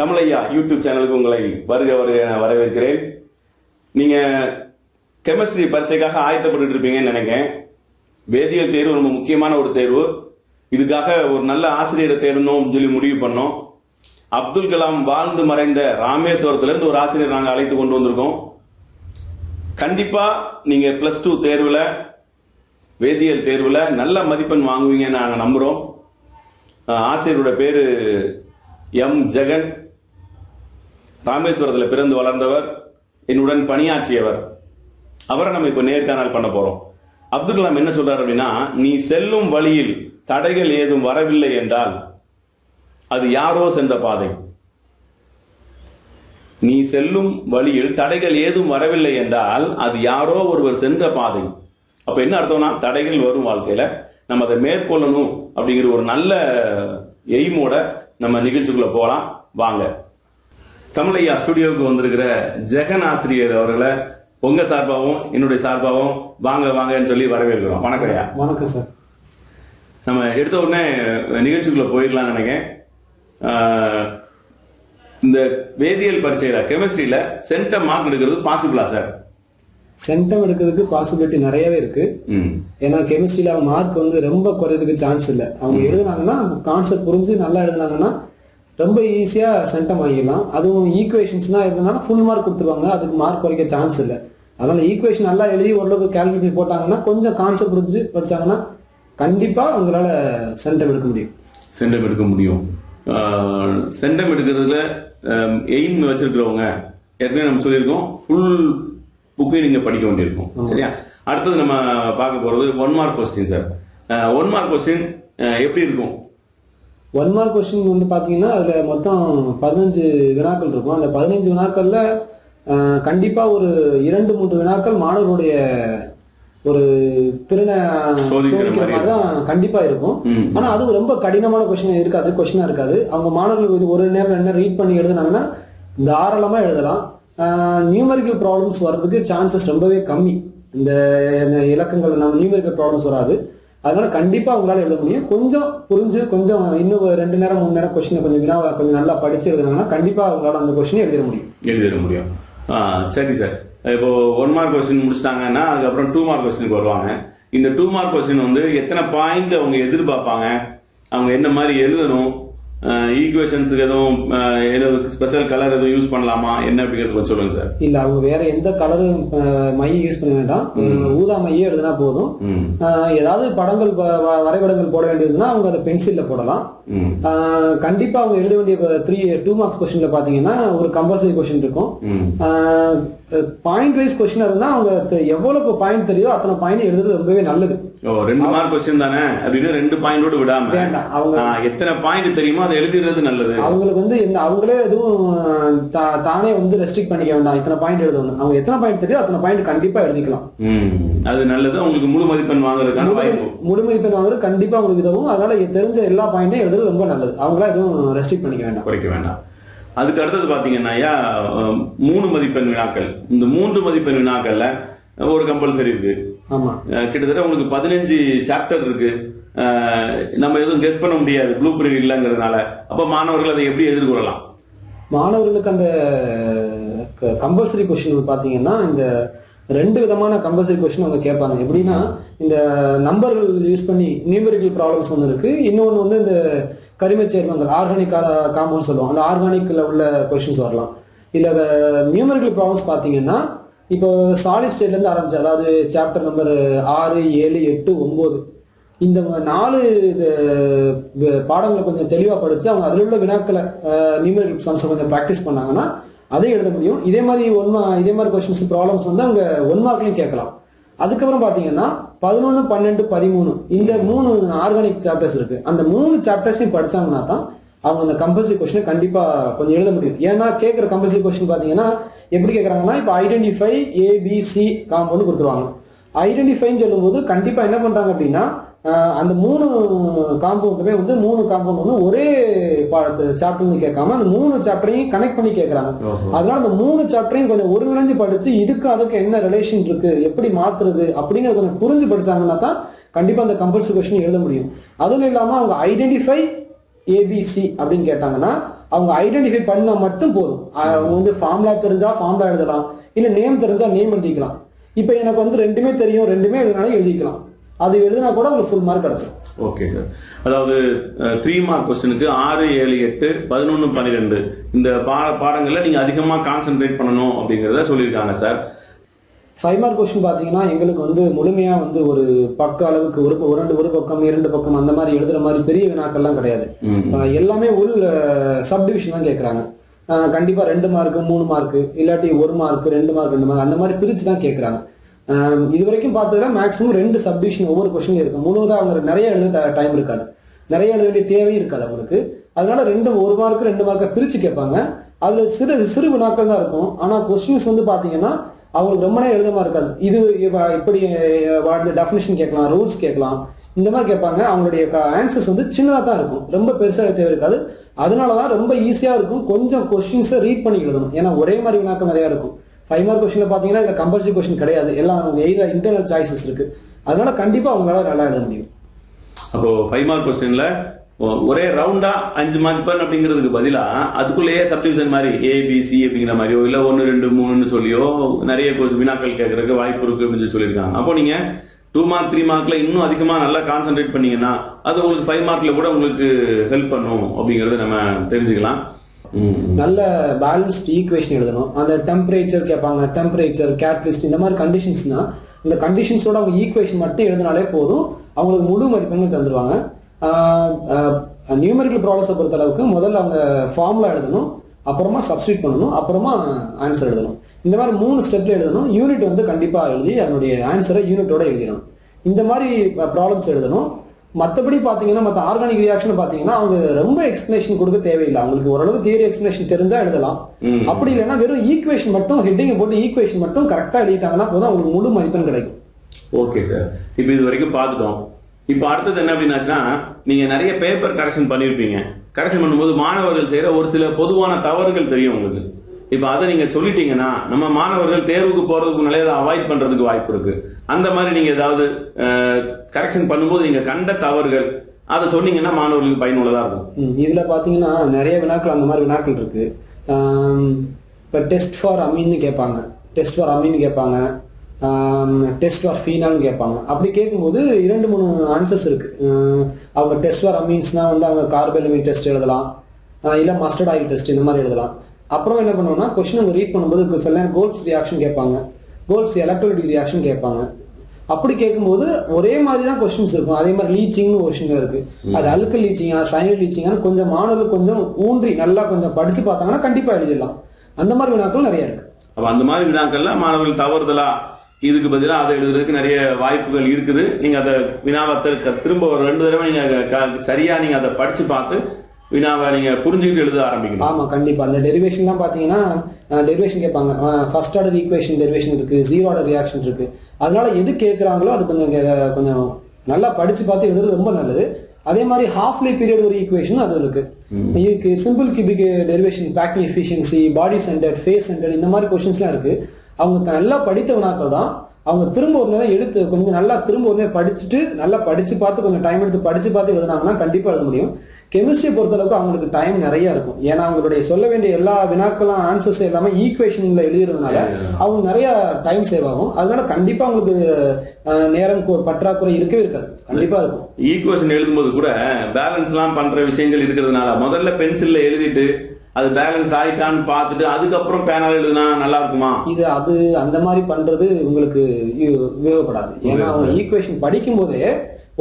தமிழையா YouTube சேனலுக்கு உங்களை வருக வருக வரவேற்கிறேன். நீங்க கெமிஸ்ட்ரி பரீட்சைக்காக ஆயத்தப்பட்டு இருப்பீங்கன்னு நினைக்கிறேன். வேதியியல் தேர்வு ரொம்ப முக்கியமான ஒரு தேர்வு. இதுக்காக ஒரு நல்ல ஆசிரியரை தேடணும் அப்படின்னு சொல்லி முடிவு பண்ணோம். அப்துல் கலாம் வாழ்ந்து மறைந்த ராமேஸ்வரத்துல இருந்து ஒரு ஆசிரியர் நாங்கள் அழைத்து கொண்டு வந்திருக்கோம். கண்டிப்பா நீங்க பிளஸ் டூ தேர்வுல வேதியியல் தேர்வுல நல்ல மதிப்பெண் வாங்குவீங்கன்னு நாங்கள் நம்புறோம். ஆசிரியரோட பேரு எம். ஜெகன். ராமேஸ்வரத்தில் பிறந்து வளர்ந்தவர் என்னுடன் பணியாற்றியவர். அவரை நம்ம இப்போ நேர்காணல் பண்ண போறோம். அப்துல் கலாம் என்ன சொல்றாரு அப்படின்னா நீ செல்லும் வழியில் தடைகள் ஏதும் வரவில்லை என்றால் அது யாரோ சென்ற பாதை. நீ செல்லும் வழியில் தடைகள் ஏதும் வரவில்லை என்றால் அது யாரோ ஒருவர் சென்ற பாதை. அப்ப என்ன அர்த்தம்னா தடைகள் வரும் வாழ்க்கையில. நம்ம அதை மேற்கொள்ளணும் அப்படிங்கிற ஒரு நல்ல எய்மோட நம்ம நிகழ்ச்சிக்குள்ள போகலாம் வாங்க. தமிழையா ஸ்டுடியோவுக்கு வந்திருக்கிற ஜெகன் ஆசிரியர் அவர்களை உங்க சார்பாகவும் என்னுடைய சார்பாகவும் வாங்க வாங்கன்னு சொல்லி வரவேற்கிறோம். வணக்கம் ஐயா. வணக்கம் சார். நம்ம எடுத்த உடனே நிகழ்ச்சிக்குள்ள போயிடலாம்னு நினைக்கிறேன். இந்த வேதியியல் பரீட்சையில கெமிஸ்ட்ரியில சென்டம் மார்க் எடுக்கிறது பாசிபிளா சார்? சென்டம் எடுக்கிறதுக்கு பாசிபிலிட்டி நிறையவே இருக்கு. ஏன்னா கெமிஸ்ட்ரியில அவங்க மார்க் வந்து ரொம்ப குறையதுக்கு சான்ஸ் இல்லை. அவங்க எழுதுனாங்கன்னா கான்செப்ட் புரிஞ்சு நல்லா எழுதுனாங்கன்னா ரொம்ப ஈஸியா சென்டம் வாங்கிக்கலாம் அதுவும் ஈக்குவேஷன்ஸ்லாம் எழுதுனாலும் ஃபுல் மார்க் கொடுத்துருவாங்க. அதுக்கு மார்க் குறைக்க சான்ஸ் இல்லை. அதனால ஈக்குவேஷன் நல்லா எழுதி ஓரளவுக்கு கால்குலேட் போட்டாங்கன்னா கொஞ்சம் கான்செப்ட் புரிஞ்சு படிச்சாங்கன்னா கண்டிப்பா அவங்களால சென்டம் எடுக்க முடியும். சென்டம் எடுக்க முடியும். சென்டம் எடுக்கிறதுல எய்ம் வச்சிருக்கிறவங்க ஏற்கனவே நம்ம சொல்லியிருக்கோம். ஃபுல் புக்கையும் நீங்க படிக்க வேண்டியிருக்கும். சரியா? அடுத்தது நம்ம பார்க்க போறது one mark question sir one mark question எப்படி இருக்கும்? ஒன் மார்க் கொஸ்டின் வந்து பார்த்தீங்கன்னா அதில் மொத்தம் பதினஞ்சு வினாக்கள் இருக்கும். அந்த பதினஞ்சு வினாக்கள்ல அஹ், கண்டிப்பா ஒரு இரண்டு மூன்று வினாக்கள் மாணவருடைய ஒரு திறனை சோதிக்கிற மாதிரி தான் கண்டிப்பா இருக்கும். ம். ஆனா அது ரொம்ப கடினமான கொஸ்டின் இருக்காது கொஸ்டினா இருக்காது. அவங்க மாணவர்கள் இது ஒரு நேரம் ரெண்டு ரீட் பண்ணி எழுதுனாங்கன்னா தாராளமா எழுதலாம். நியூமரிக்கல் ப்ராப்ளம்ஸ் வர்றதுக்கு சான்சஸ் ரொம்பவே கம்மி. இந்த இலக்கங்கள் நம்ம நியூமரிக்கல் ப்ராப்ளம்ஸ் வராது. அதனால கண்டிப்பா உங்களால எழுத முடியும். கொஞ்சம் புரிஞ்சு கொஞ்சம் இன்னும் ஒரு ரெண்டு நேரம் மூணு நேரம் கொஸ்டினை கொஞ்சம் வினாவை கொஞ்சம் நல்லா படிச்சு எழுதுனாங்கன்னா கண்டிப்பா உங்களால அந்த கொஸ்டினை எழுதிட முடியும். எழுதிட முடியும். சரி சார் இப்போ ஒன் மார்க் கொஸ்டின் முடிச்சிட்டாங்கன்னா அதுக்கப்புறம் டூ மார்க் கொஸ்டினுக்கு வருவாங்க. இந்த டூ மார்க் கொஸ்டின் வந்து எத்தனை பாயிண்ட் அவங்க எதிர்பார்ப்பாங்க? அவங்க என்ன மாதிரி எழுதணும்? ஈக்குவேஷன்ஸுக்கு எதுவும் எதுவும் ஸ்பெஷல் கலர் எதுவும் யூஸ் பண்ணலாமா? என்ன அப்படிங்கிறது கொஞ்சம் சொல்லுங்க சார். இல்ல அவங்க வேற எந்த கலரும் மை யூஸ் பண்ண வேண்டாம். ஊதா மையே எழுதினா போதும். ஏதாவது படங்கள் வரைபடங்கள் போட வேண்டியதுன்னா அவங்க அதை பென்சில்ல போடலாம். கண்டிப்பா அவங்க எழுத வேண்டிய த்ரீ டூ மார்க்ஸ் கொஸ்டின்ல பாத்தீங்கன்னா ஒரு கம்பல்சரி கொஸ்டின் இருக்கும். பாயிண்ட் வைஸ் கொஸ்டின் இருந்தா அவங்க எவ்வளவு பாயிண்ட் தெரியுதோ அத்தனை பாயிண்ட் எழுதுறது ரொம்பவே நல்லது. ரெண்டு மார்க் கொஸ்டின் தானே? அப்படின்னு ரெண்டு பாயிண்டோட விடாம? வேண்டாம் அவங்க எத்தனை பாயிண்ட் தெரியுமோ அதை எழுதிடுறது நல்லது. அவங்களுக்கு வந்து என்ன அவங்களே எதுவும் தானே வந்து ரெஸ்ட்ரிக்ட் பண்ணிக்க வேண்டாம். இத்தனை பாயிண்ட் எழுதணும். அவங்க எத்தனை பாயிண்ட் தெரியும் அத்தனை பாயிண்ட் கண்டிப்பா எழுதிக்கலாம். அது நல்லது. உங்களுக்கு முழு மதிப்பெண் வாங்குறதுக்கான வாய்ப்பு. முழு மதிப்பெண் வாங்குறது கண்டிப்பா அவங்களுக்கு உதவும். அதனால தெரிஞ்ச எல்லா பாயிண்ட்டையும் எழுதுறது ரொம்ப நல்லது. அவங்களா எதுவும் ரெஸ்ட்ரிக்ட் பண்ணிக்க வேண்டாம். குறைக்க வேண்டாம். அதுக்கு அடுத்தது பாத்தீங்கன்னா மூணு மதிப்பெண் வினாக்கள். இந்த மூன்று மதிப்பெண் வினாக்கள்ல ஒரு கம்பல்சரி இருக்கு. கிட்டத்தட்ட உங்களுக்கு பதினஞ்சு சாப்டர் இருக்கு. நம்ம எதுவும் கெஸ் பண்ண முடியாது. ப்ளூ பிரிண்ட் இல்லைங்கிறதுனால. அப்ப மாணவர்கள் அதை எப்படி எதிர்கொள்ளலாம்? மாணவர்களுக்கு அந்த கம்பல்சரி கொஸ்டின் பார்த்தீங்கன்னா இந்த ரெண்டு விதமான கம்பல்சரி கொஸ்டின் அவங்க கேட்பாங்க. எப்படின்னா இந்த நம்பர்கள் யூஸ் பண்ணி நியூமெரிக்கல் ப்ராப்ளம்ஸ் ஒன்று இருக்கு. இன்னொன்று வந்து இந்த கரிமச் சேர்மங்கள் ஆர்கானிக் காம்பவுண்ட் சொல்லுவோம். அந்த ஆர்கானிக்கில் உள்ள கொஷின்ஸ் வரலாம். இல்லை நியூமெரிக்கல் ப்ராப்ளம்ஸ் பார்த்தீங்கன்னா இப்போ சாலிட் ஸ்டேட்லேருந்து ஆரம்பிச்சு அதாவது சாப்டர் நம்பர் ஆறு ஏழு எட்டு ஒம்பது இந்த நாலு பாடங்களை கொஞ்சம் தெளிவாக படித்து அவங்க அதில் உள்ள வினாக்களை நியூமரிக்கல் சம்ஸை கொஞ்சம் ப்ராக்டிஸ் பண்ணாங்கன்னா அதையும் எழுத முடியும். இதே மாதிரி ஒன் மா இதே மாதிரி கொஸ்டின்ஸ் ப்ராப்ளம்ஸ் வந்து அவங்க ஒன் மார்க்லையும் கேட்கலாம். அதுக்கப்புறம் பார்த்தீங்கன்னா பதினொன்று பன்னெண்டு பதிமூணு இந்த மூணு ஆர்கானிக் சாப்டர்ஸ் இருக்கு. அந்த மூணு சாப்டர்ஸையும் படிச்சாங்கன்னா தான் அவங்க அந்த கம்பல்சரி கொஸ்டினை கண்டிப்பாக கொஞ்சம் எழுத முடியும். ஏன்னா கேட்குற கம்பல்சரி கொஸ்டின் பார்த்தீங்கன்னா எப்படி கேட்குறாங்கன்னா இப்போ ஐடென்டிஃபை ஏபிசி காம்பவுண்ட் கொடுத்துருவாங்க. ஐடென்டிஃபைன்னு சொல்லும்போது கண்டிப்பாக என்ன பண்ணுறாங்க அப்படின்னா அந்த மூணு காம்பவுண்டுமே வந்து மூணு காம்பவுண்ட் வந்து ஒரே சாப்டர்னு கேட்காம அந்த மூணு சாப்டரையும் கனெக்ட் பண்ணி கேட்கறாங்க. அதனால அந்த மூணு சாப்டரையும் கொஞ்சம் ஒருங்கிணைஞ்சு படிச்சு இதுக்கு அதுக்கு என்ன ரிலேஷன் இருக்கு எப்படி மாத்துறது அப்படிங்கறத கொஞ்சம் புரிஞ்சு படிச்சாங்கன்னா தான் கண்டிப்பா அந்த கம்பல்சரி கொஸ்டின் எழுத முடியும். அதுவும் இல்லாம அவங்க ஐடென்டிஃபை ஏபிசி அப்படின்னு கேட்டாங்கன்னா அவங்க ஐடென்டிஃபை பண்ணா மட்டும் போதும். அவங்க வந்து ஃபார்முலா தெரிஞ்சா ஃபார்முலா எழுதலாம் இல்ல நேம் தெரிஞ்சா நேம் எழுதிக்கலாம். இப்போ எனக்கு வந்து ரெண்டுமே தெரியும் ரெண்டுமே எழுதினாலும் எழுதிக்கலாம். அது எழுதினா கூட உங்களுக்கு ஃபுல் மார்க் கிடைச்சிடும் ஓகே சார் அதாவது த்ரீ மார்க் கொஸ்டினுக்கு ஆறு ஏழு எட்டு பதினொன்று பன்னிரெண்டு. இந்த பாட பாடங்கள்ல நீங்க அதிகமா கான்சென்ட்ரேட் பண்ணணும் அப்படிங்கறத சொல்லியிருக்காங்க சார் ஃபைவ் மார்க் கொஸ்டின் பார்த்தீங்கன்னா எங்களுக்கு வந்து முழுமையா வந்து ஒரு பக்க அளவுக்கு ஒரு ஒரு ரெண்டு ஒரு பக்கம் இரண்டு பக்கம் அந்த மாதிரி எழுதுற மாதிரி பெரிய வினாக்கள்லாம் கிடையாது. எல்லாமே உள் சப்டிவிஷன் தான் கேட்குறாங்க கண்டிப்பா ரெண்டு மார்க் மூணு மார்க் இல்லாட்டி ஒரு மார்க் ரெண்டு மார்க் ரெண்டு மார்க் அந்த மாதிரி பிரிச்சு தான் கேட்குறாங்க இது வரைக்கும் பார்த்ததுல மேக்ஸிமம் ரெண்டு சப்டிஷன் ஒவ்வொரு கொஸ்டின் இருக்கும். முழுவதா அவங்க நிறைய எழுத டைம் இருக்காது. நிறைய எழுத வேண்டிய தேவையும் இருக்காது அவங்களுக்கு. அதனால ரெண்டு ஒரு மார்க்கு ரெண்டு மார்க்கை பிரித்து கேட்பாங்க. அதில் சிறு சிறு வினாக்கள் தான் இருக்கும். ஆனால் கொஸ்டின்ஸ் வந்து பார்த்தீங்கன்னா அவங்களுக்கு ரொம்ப நேரம் எழுதமா இருக்காது. இது இப்படி வாழ்ந்த டெஃபினேஷன் கேட்கலாம் ரூல்ஸ் கேட்கலாம். இந்த மாதிரி கேட்பாங்க. அவங்களுடைய ஆன்சர்ஸ் வந்து சின்னதாக தான் இருக்கும். ரொம்ப பெருசாக தேவை இருக்காது. அதனால தான் ரொம்ப ஈஸியாக இருக்கும். கொஞ்சம் கொஸ்டின்ஸை ரீட் பண்ணி எழுதணும். ஏன்னா ஒரே மாதிரி வினாக்கள் நிறையா இருக்கும். ஃபைவ் மார்க் கொஸ்டினில் பார்த்தீங்கன்னா இதில் கம்பல்சரி கொஸ்டின் கிடையாது. எல்லாம் அவங்க எய்த இன்டர்னல் சாய்ஸஸ் இருக்கு. அதனால கண்டிப்பாக அவங்களால நல்லா எழுத முடியும். அப்போ ஃபைவ் மார்க் கொஸ்டின்ல ஒரே ரவுண்டா அஞ்சு மதிப்பெண் அப்படிங்கிறதுக்கு பதிலா அதுக்குள்ளேயே சப்டிவிஷன் மாதிரி ஏபிசி அப்படிங்கிற மாதிரியோ இல்ல ஒன்னு ரெண்டு மூணுன்னு சொல்லியோ நிறைய கொஞ்சம் வினாக்கள் கேட்கறதுக்கு வாய்ப்பு இருக்கு அப்படின்னு சொல்லியிருக்காங்க. அப்போ நீங்க டூ மார்க் த்ரீ மார்க்ல இன்னும் அதிகமா நல்லா கான்சென்ட்ரேட் பண்ணீங்கன்னா அது உங்களுக்கு ஃபைவ் மார்க்ல கூட உங்களுக்கு ஹெல்ப் பண்ணும் அப்படிங்கறத நம்ம தெரிஞ்சுக்கலாம். நல்ல பேலன்ஸ்ட் ஈக்குவேஷன் எழுதணும். அந்த டெம்பரேச்சர் கேட்பாங்க டெம்பரேச்சர் கேட்லிஸ்ட் இந்த மாதிரி கண்டிஷன்ஸ்னா இந்த கண்டிஷன்ஸோட அவங்க ஈக்குவேஷன் மட்டும் எழுதினாலே போதும். அவங்களுக்கு முழு மதிப்பெண்கள் தந்துருவாங்க. நியூமெரிக்கல் ப்ராப்ளம்ஸை பொறுத்த அளவுக்கு முதல்ல அவங்க ஃபார்முலா எழுதணும் அப்புறமா சப்ஸ்டியூட் பண்ணணும் அப்புறமா ஆன்சர் எழுதணும். இந்த மாதிரி மூணு ஸ்டெப்ல எழுதணும். யூனிட் வந்து கண்டிப்பாக எழுதி அதனுடைய ஆன்சரை யூனிட்டோட எழுதிடணும். இந்த மாதிரி ப்ராப்ளம்ஸ் எழுதணும். மற்றபடி பார்த்தீங்கன்னா மற்ற ஆர்கானிக் ரியாக்ஷன் பார்த்தீங்கன்னா அவங்க ரொம்ப எக்ஸ்பிளேஷன் கொடுக்க தேவையில்லை. அவங்களுக்கு ஓரளவுக்கு தியரி எக்ஸ்பிளேஷன் தெரிஞ்சா எழுதலாம். அப்படி இல்லைன்னா வெறும் ஈக்குவேஷன் மட்டும் ஹெட்டிங்கை போட்டு ஈக்குவேஷன் மட்டும் கரெக்டாக எழுதிட்டாங்கன்னா போதும் அவங்களுக்கு முழு மதிப்பெண் கிடைக்கும். ஓகே சார் இப்போ இது வரைக்கும் பார்த்துட்டோம் இப்போ அடுத்தது என்ன அப்படின்னாச்சுன்னா நீங்க நிறைய பேப்பர் கரெக்ஷன் பண்ணியிருப்பீங்க கரெக்ஷன் பண்ணும்போது மாணவர்கள் செய்யற ஒரு சில பொதுவான தவறுகள் தெரியும் உங்களுக்கு. இப்போ அதை நீங்க சொல்லிட்டீங்கன்னா நம்ம மாணவர்கள் தேர்வுக்கு போறதுக்கு முன்னாலே அதை அவாய்ட் பண்றதுக்கு வாய்ப்பு இருக்கு. அந்த மாதிரி நீங்க ஏதாவது கரெக்ஷன் பண்ணும்போது நீங்க கண்ட தவறுகள் அதை சொன்னீங்கன்னா மாணவர்களுக்கு பயனுள்ளதா இருக்கும். ம், இதுல பாத்தீங்கன்னா நிறைய வினாக்கள் அந்த மாதிரி வினாக்கள் இருக்கு. இப்போ இப்ப டெஸ்ட் ஃபார் அமீன்னு கேட்பாங்க. டெஸ்ட் ஃபார் அமீன்னு கேட்பாங்க. டெஸ்ட் ஃபார் ஃபீனால்னு கேட்பாங்க. அப்படி கேட்கும்போது இரண்டு மூணு ஆன்சர்ஸ் இருக்கு. அவங்க டெஸ்ட் ஃபார் அமீன்ஸ்னா வந்து அவங்க கார்பெலமின் டெஸ்ட் எழுதலாம். இல்லை இல்ல மஸ்டர்ட் ஆயில் டெஸ்ட் இந்த மாதிரி எழுதலாம். அப்புறம் என்ன பண்ணுவோம்னா கொஸ்டின் அவங்க ரீட் பண்ணும்போது சில நேரம் கோல்ப்ஸ் ரியாக்ஷன் கேட்பாங்க. கோல்ப்ஸ் எலக்ட்ரோலிட்டிக் ரியாக்ஷன் கேட்பாங்க. அப்படி கேட்கும்போது ஒரே மாதிரி தான் கொஸ்டின்ஸ் இருக்கும். அதே மாதிரி லீச்சிங்னு கொஸ்டின் இருக்கு. அது அழுக்கு லீச்சிங்கா சைனல் லீச்சிங்கான்னு கொஞ்சம் மாணவர்கள் கொஞ்சம் ஊன்றி நல்லா கொஞ்சம் படிச்சு பார்த்தாங்கன்னா கண்டிப்பா எழுதிடலாம். அந்த மாதிரி வினாக்கள் நிறைய இருக்கு. அப்ப அந்த மாதிரி வினாக்கள்ல மாணவர்கள் தவறுதலா இதுக்கு பதிலா அதை எழுதுறதுக்கு நிறைய வாய்ப்புகள் இருக்குது. நீங்க அதை வினாவை திரும்ப ஒரு ரெண்டு தடவை நீங்க சரியா நீங்க அதை படிச்சு பார்த்து வினாவை நீங்க புரிஞ்சுக்கிட்டு எழுத ஆரம்பிக்கணும். ஆமா கண்டிப்பா. அந்த டெரிவேஷன்லாம் பாத்தீங்கன்னா டெரிவேஷன் கேட்பாங்க. ஃபர்ஸ்ட் ஆர்டர் ஈக்குவேஷன் டெரிவேஷன் இருக்கு ஜீரோ ஆர்டர் ரியாக்ஷன் இருக்கு. அதனால எது கேட்குறாங்களோ அது கொஞ்சம் கொஞ்சம் நல்லா படிச்சு பார்த்து எழுதுறது ரொம்ப நல்லது. அதே மாதிரி ஹாஃப் லைஃப் பீரியட் ஒரு ஈக்குவேஷன் அது இருக்கு. இதுக்கு simple cubic derivation packing efficiency body centre face centre இந்த மாதிரி கொஷின்ஸ்லாம் இருக்கு. அவங்க நல்லா படித்த வினாக்கள் தான். அவங்க திரும்ப ஒரு நேரம் எடுத்து கொஞ்சம் நல்லா திரும்ப ஒரு நேரம் படிச்சுட்டு நல்லா படிச்சு பார்த்து கொஞ்சம் டைம் எடுத்து படிச்சு பார்த்து எழுதுனாங்கன்னா கண்டிப்பா எழுத முடியும். கெமிஸ்ட்ரி பொறுத்தளவுக்கு அவங்களுக்கு டைம் நிறைய இருக்கும். ஏன்னா அவங்களுடைய சொல்ல வேண்டிய எல்லா வினாக்களும் ஆன்சர்ஸ் எல்லாமே ஈக்குவேஷன்ல எழுதுறதுனால அவங்க நிறைய டைம் சேவ் ஆகும். அதனால கண்டிப்பா அவங்களுக்கு நேரம் பற்றாக்குறை இருக்கவே இருக்காது. கண்டிப்பா இருக்கும். ஈக்குவேஷன் எழுதும்போது கூட பேலன்ஸ்லாம் பண்ற விஷயங்கள் இருக்கிறதுனால முதல்ல பென்சில்ல எழுதிட்டு அது பேலன்ஸ் ஆயிட்டான்னு பார்த்துட்டு அதுக்கப்புறம் பேனால எழுதுனா நல்லா இருக்குமா? இது அது அந்த மாதிரி பண்றது உங்களுக்கு உபயோகப்படாது. ஏன்னா அவங்க ஈக்குவேஷன் படிக்கும் போதே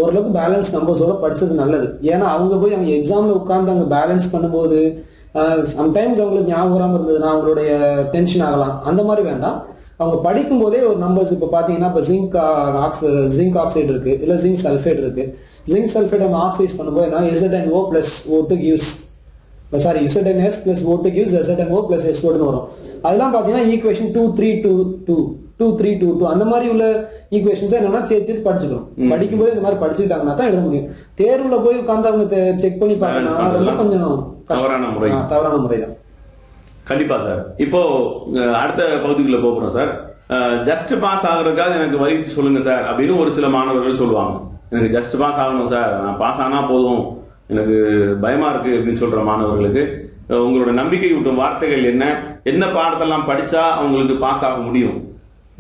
ஓரளவுக்கு பேலன்ஸ் நம்பர்ஸோட படிச்சது நல்லது. ஏன்னா அவங்க போய் அவங்க எக்ஸாம்ல உட்கார்ந்து அங்கே பேலன்ஸ் பண்ணும்போது சம்டைம்ஸ் அவங்களுக்கு ஞாபகம் இருந்ததுன்னா அவங்களுடைய டென்ஷன் ஆகலாம். அந்த மாதிரி வேண்டாம். அவங்க படிக்கும் போதே ஒரு நம்பர்ஸ் இப்போ பார்த்தீங்கன்னா இப்போ ஜிங்க் ஆக்ஸ் ஜிங்க் ஆக்சைடு இருக்கு இல்லை ஜிங்க் சல்ஃபேட் இருக்கு. ஜிங்க் சல்ஃபேட் நம்ம ஆக்சைஸ் பண்ணும்போது என்ன எஸ்எட் and O plus O two gives sorry S plus O two gives O plus S வரும். அதெல்லாம் பார்த்தீங்கன்னா equation two three two two two three two two அந்த மாதிரி உள்ள ஈக்குவேஷன்ஸ் என்னன்னா சேர்த்து படிச்சுக்கணும். படிக்கும்போது இந்த மாதிரி படிச்சுக்கிட்டாங்கன்னா தான் எழுத முடியும். தேர்வுல போய் உட்காந்து அவங்க செக் பண்ணி பார்த்தோம்னா ரொம்ப கொஞ்சம். தவறான முறை. தவறான முறை தான். கண்டிப்பா சார். இப்போ அடுத்த பகுதிக்குள்ள போகிறோம் சார். ஜஸ்ட் பாஸ் ஆகுறதுக்காக எனக்கு வழி சொல்லுங்க சார் அப்படின்னு ஒரு சில மாணவர்கள் சொல்லுவாங்க. எனக்கு ஜஸ்ட் பாஸ் ஆகணும் சார். நான் பாஸ் ஆனா போதும். எனக்கு பயமா இருக்கு அப்படின்னு சொல்ற மாணவர்களுக்கு உங்களோட நம்பிக்கை ஊட்டும் வார்த்தைகள் என்ன? என்ன பாடத்தெல்லாம் படிச்சா அவங்களுக்கு பாஸ் ஆக முடியும்?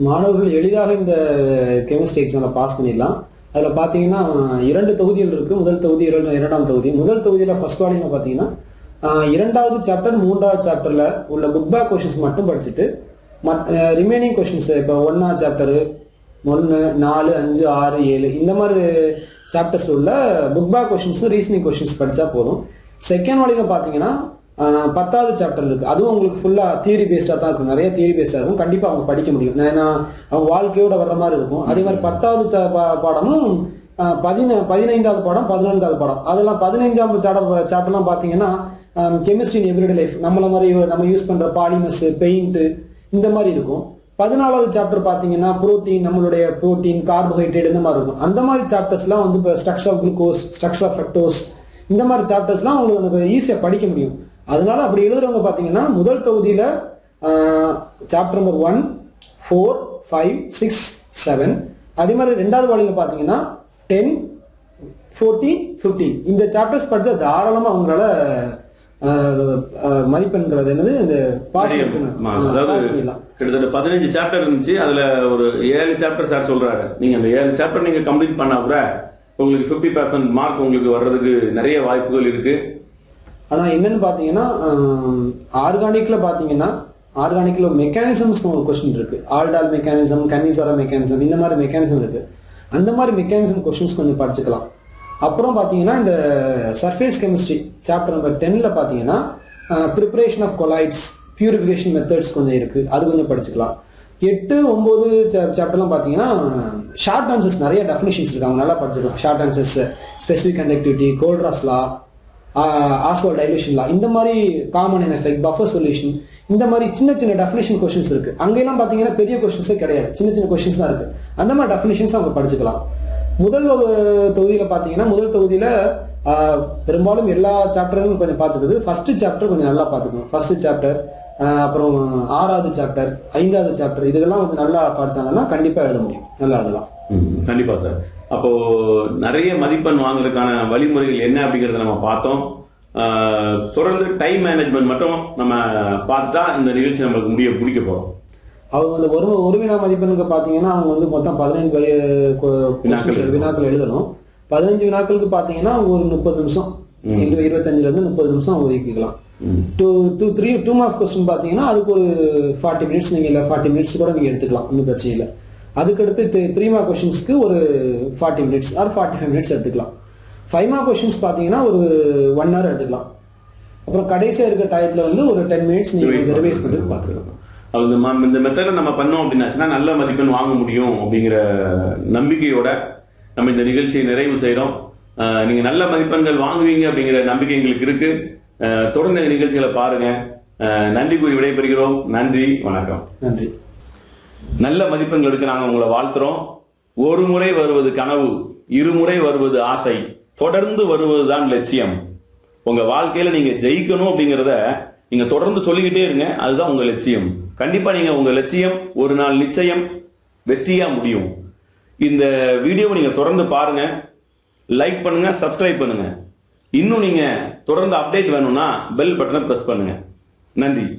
மாணவர்கள் எளிதாக இந்த கெமிஸ்ட்ரி எக்ஸாமில் பாஸ் பண்ணிடலாம். அதில் பார்த்தீங்கன்னா இரண்டு தொகுதிகள் இருக்குது முதல் தொகுதி இரண்டு இரண்டாம் தொகுதி. முதல் தொகுதியில் ஃபர்ஸ்ட் வாலியில் பார்த்தீங்கன்னா இரண்டாவது சாப்டர் மூன்றாவது சாப்டரில் உள்ள புக் பேக் கொஷின்ஸ் மட்டும் படிச்சுட்டு ரிமைனிங் கொஷின்ஸ் இப்போ ஒன்றாவது சாப்டரு ஒன்று நாலு அஞ்சு ஆறு ஏழு இந்த மாதிரி சாப்டர்ஸ் உள்ள புக் பேக் கொஷின்ஸும் ரீசனிங் கொஷின்ஸ் படித்தா போதும். செகண்ட் வாலியில் பார்த்தீங்கன்னா பத்தாவது சாப்டர் இருக்கு. அதுவும் உங்களுக்கு ஃபுல்லா தியரி பேஸ்டா தான் இருக்கும். நிறைய தியரி பேஸ்டா இருக்கும். கண்டிப்பா அவங்க படிக்க முடியும். ஏன்னா அவங்க வாழ்க்கையோட வர்ற மாதிரி இருக்கும். அதே மாதிரி பத்தாவது சா- பா- பாடமும் பதின பதினைந்தாவது பாடம் பதினான்காவது பாடம். அதெல்லாம் பதினைஞ்சாம் சாப்டர் சாப்டர்லாம் பார்த்தீங்கன்னா கெமிஸ்ட்ரி எவ்ரிடே லைஃப் நம்மள மாதிரி நம்ம யூஸ் பண்ற பாலிமர்ஸ் பெயிண்ட் இந்த மாதிரி இருக்கும். பதினாலாவது சாப்டர் பார்த்தீங்கன்னா புரோட்டீன் நம்மளுடைய புரோட்டீன் கார்போஹைட்ரேட் இந்த மாதிரி இருக்கும். அந்த மாதிரி சாப்டர்ஸ்லாம் வந்து இப்போ structure of glucose structure of fructose இந்த மாதிரி சாப்டர்ஸ்லாம் உங்களுக்கு ஈஸியாக படிக்க முடியும். அதனால அப்படி எழுதுறவங்க பார்த்தீங்கன்னா முதல் தொகுதியில் chapter number one four five six seven அதே மாதிரி ரெண்டாவது வாலியில் பார்த்தீங்கன்னா டென் ஃபோர்டீன் ஃபிஃப்டீன் இந்த சாப்டர்ஸ் படிச்சா தாராளமாக அவங்களால மதிப்பெண்கிறது என்னது இந்த பாஸ் பண்ணிடலாம். கிட்டத்தட்ட பதினஞ்சு சாப்டர் இருந்துச்சு. அதுல ஒரு ஏழு சாப்டர் சார் சொல்றாரு. நீங்க அந்த ஏழு சாப்டர் நீங்க கம்ப்ளீட் பண்ணா கூட உங்களுக்கு 50% பர்சன்ட் மார்க் உங்களுக்கு வர்றதுக்கு நிறைய வாய்ப்புகள் இருக்கு. ஆனால் என்னன்னு பார்த்தீங்கன்னா ஆர்கானிக்கில் பார்த்தீங்கன்னா ஆர்கானிக்கில் மெக்கானிசம்ஸ் ஒரு கொஸ்டின் இருக்குது ஆல்டால் மெக்கானிசம் கன்னிசாரா மெக்கானிசம் இந்த மாதிரி மெக்கானிசம் இருக்குது அந்த மாதிரி மெக்கானிசம் கொஸ்டின்ஸ் கொஞ்சம் படிச்சுக்கலாம். அப்புறம் பார்த்தீங்கன்னா இந்த சர்ஃபேஸ் கெமிஸ்ட்ரி சாப்டர் நம்பர் டென்னில் பார்த்தீங்கன்னா preparation of colloids purification methods கொஞ்சம் இருக்குது அது கொஞ்சம் படிச்சுக்கலாம். எட்டு ஒம்பது சாப்டர்லாம் பார்த்தீங்கன்னா ஷார்ட் ஆன்சர்ஸ் நிறைய டெஃபினேஷன்ஸ் இருக்குது அவங்க நல்லா படிச்சுக்கலாம். ஷார்ட் ஆன்சர்ஸ் ஸ்பெசிஃபிக் கண்டக்டிவிட்டி கோல்ட்ராஸ் லா ஆஸ்வால் டைலேஷன் லா இந்த மாதிரி common in effect buffer solution இந்த மாதிரி சின்ன சின்ன டெஃபினேஷன் கொஸ்டின்ஸ் இருக்கு. அங்கெல்லாம் பார்த்தீங்கன்னா பெரிய கொஸ்டின்ஸே கிடையாது. சின்ன சின்ன கொஸ்டின்ஸ் தான் இருக்கு. அந்த மாதிரி டெஃபினேஷன்ஸ் அவங்க படிச்சுக்கலாம். முதல் தொகுதியில் பார்த்தீங்கன்னா முதல் தொகுதியில் பெரும்பாலும் எல்லா சாப்டரும் கொஞ்சம் பார்த்துக்குது. ஃபர்ஸ்ட் சாப்டர் கொஞ்சம் நல்லா பார்த்துக்கணும். ஃபர்ஸ்ட் சாப்டர் அப்புறம் ஆறாவது சாப்டர் ஐந்தாவது சாப்டர் இதெல்லாம் கொஞ்சம் நல்லா படிச்சாங்கன்னா கண்டிப்பா எழுத முடியும். நல்லா எழுதலாம். ம், கண்டிப்பா சார். அப்போ நிறைய மதிப்பெண் வாங்குறதுக்கான வழிமுறைகள் என்ன அப்படிங்கறத நம்ம பார்த்தோம். தொடர்ந்து டைம் மேனேஜ்மெண்ட் மட்டும் நம்ம பார்த்துட்டா இந்த நிகழ்ச்சி நம்மளுக்கு முடிய பிடிக்க போறோம். அவங்க வந்து ஒரு ஒரு வினா மதிப்பெண்ணுக்கு பார்த்தீங்கன்னா அவங்க வந்து மொத்தம் கொ- வினாக்கள் எழுதணும். பதினஞ்சு வினாக்களுக்கு பார்த்தீங்கன்னா அவங்க ஒரு முப்பது நிமிஷம். இரு- இருபத்தஞ்சுல இருந்து முப்பது நிமிஷம் ஒதுக்கிக்கலாம். Two two three two marks question பார்த்தீங்கன்னா அதுக்கு ஒரு ஃபார்ட்டி மினிட்ஸ் நீங்கள் இல்லை ஃபார்ட்டி மினிட்ஸ் கூட நீங்கள் எடுத்துக்கலாம். ஒன்றும் பிரச்சனை இல்லை. அதுக்கடுத்து த்ரீ மார்க் கொஸ்டின்ஸ்க்கு ஒரு forty minutes or forty five minutes எடுத்துக்கலாம். ஃபைவ் மார்க் கொஸ்டின்ஸ் பார்த்தீங்கன்னா ஒரு ஒன் ஹவர் எடுத்துக்கலாம். அப்புறம் கடைசியாக இருக்க டயத்தில் வந்து ஒரு டென் மினிட்ஸ் நீங்கள் ரிவைஸ் பண்ணிட்டு பார்த்துக்கலாம் அது இந்த ம- இந்த மெத்தட நம்ம பண்ணோம் அப்படின்னாச்சுன்னா நல்ல மதிப்பெண் வாங்க முடியும் அப்படிங்கிற நம்பிக்கையோட நம்ம இந்த நிகழ்ச்சியை நிறைவு செய்றோம். ஆஹ் நீங்க நல்ல மதிப்பெண்கள் வாங்குவீங்க அப்படிங்கிற நம்பிக்கை எங்களுக்கு இருக்கு. தொடர்ந்து இந்த நிகழ்ச்சிகளை பாருங்க. நன்றி கூறி விடைபெறுகிறோம். நன்றி வணக்கம். நன்றி. நல்ல மதிப்பெண்கள் எடுக்க உங்களை வாழ்த்துறோம். ஒரு முறை வருவது கனவு இருமுறை வருவது ஆசை தொடர்ந்து வருவதுதான் லட்சியம். உங்க வாழ்க்கையில நீங்க ஜெயிக்கணும் அப்படிங்கிறத நீங்க தொடர்ந்து சொல்லிக்கிட்டே இருங்க அதுதான் உங்க லட்சியம். கண்டிப்பா நீங்க உங்க லட்சியம் ஒரு நாள் நிச்சயம் வெற்றியா முடியும். இந்த வீடியோவை நீங்க தொடர்ந்து பாருங்க லைக் பண்ணுங்க சப்ஸ்கிரைப் பண்ணுங்க. இன்னும் நீங்க தொடர்ந்து அப்டேட் வேணும்னா பெல் பட்டனை பிரஸ் பண்ணுங்க. நன்றி.